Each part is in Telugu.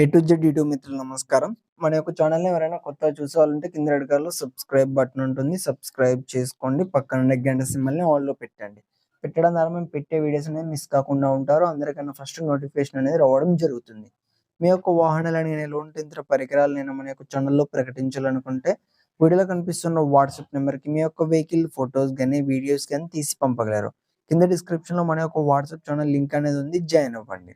ఏ టు జెడ్ యూట్యూబ్ మిత్రులు నమస్కారం. మన యొక్క ఛానల్ని ఎవరైనా కొత్తగా చూసే కింద రెడ్ సబ్స్క్రైబ్ బటన్ ఉంటుంది. సబ్స్క్రైబ్ చేసుకోండి. పక్కన ఉండే గంట సింబల్ని ఆల్లో పెట్టండి. పెట్టడం ద్వారా మేము పెట్టే వీడియోస్ అనేది మిస్ కాకుండా ఉంటారు. అందరికన్నా ఫస్ట్ నోటిఫికేషన్ అనేది రావడం జరుగుతుంది. మీ యొక్క వాహనాలని నేను లోన్ ఇతర పరికరాలు నేను మన యొక్క ఛానల్లో ప్రకటించాలనుకుంటే వీడియోలో కనిపిస్తున్న వాట్సాప్ నెంబర్కి మీ యొక్క వెహికల్ ఫొటోస్ కానీ వీడియోస్ కానీ తీసి పంపగలరు. కింద డిస్క్రిప్షన్లో మన యొక్క వాట్సాప్ ఛానల్ లింక్ అనేది ఉంది. జాయిన్ అవ్వండి.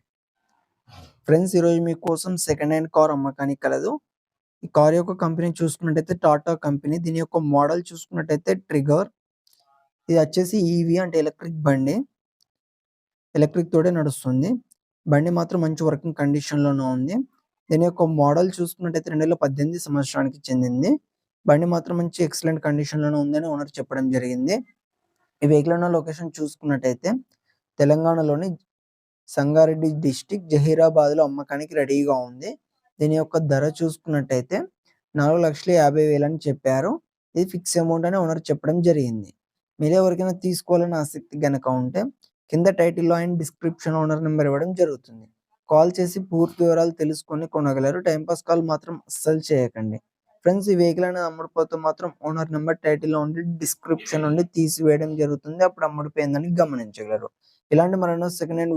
ఫ్రెండ్స్ ఈరోజు మీకోసం సెకండ్ హ్యాండ్ కార్ అమ్మకానికి కలదు ఈ కార్ యొక్క కంపెనీ చూసుకున్నట్టయితే టాటా కంపెనీ దీని యొక్క మోడల్ చూసుకున్నట్టయితే ట్రిగర్ ఇది వచ్చేసి ఈవీ అంటే ఎలక్ట్రిక్ బండి. ఎలక్ట్రిక్ తోటే నడుస్తుంది. బండి మాత్రం మంచి వర్కింగ్ కండిషన్లోనే ఉంది. దీని యొక్క మోడల్ చూసుకున్నట్టయితే రెండు వేల పద్దెనిమిది సంవత్సరానికి చెందింది. బండి మాత్రం మంచి ఎక్సలెంట్ కండిషన్లోనే ఉందని ఓనర్ చెప్పడం జరిగింది. ఈ వెహికల్ ఉన్న లొకేషన్ చూసుకున్నట్టయితే తెలంగాణలోని సంగారెడ్డి డిస్టిక్ జహీరాబాద్లో అమ్మకానికి రెడీగా ఉంది. దీని యొక్క ధర చూసుకున్నట్టయితే నాలుగు లక్షల యాభై వేలు అని చెప్పారు. ఇది ఫిక్స్ అమౌంట్ అని ఓనర్ చెప్పడం జరిగింది. మీరు ఎవరికైనా తీసుకోవాలని ఆసక్తి గనక ఉంటే కింద టైటిల్లో అండ్ డిస్క్రిప్షన్ ఓనర్ నెంబర్ ఇవ్వడం జరుగుతుంది. కాల్ చేసి పూర్తి వివరాలు తెలుసుకొని కొనగలరు. టైంపాస్ కాల్ మాత్రం అస్సలు చేయకండి. ఫ్రెండ్స్ ఈ వెహికల్ అనేది అమ్ముడుపోతే మాత్రం ఓనర్ నెంబర్ టైటిల్లో ఉండి డిస్క్రిప్షన్ నుండి తీసివేయడం జరుగుతుంది. అప్పుడు అమ్ముడిపోయిందని గమనించగలరు. ఇలాంటి మరెన్నో సెకండ్ హ్యాండ్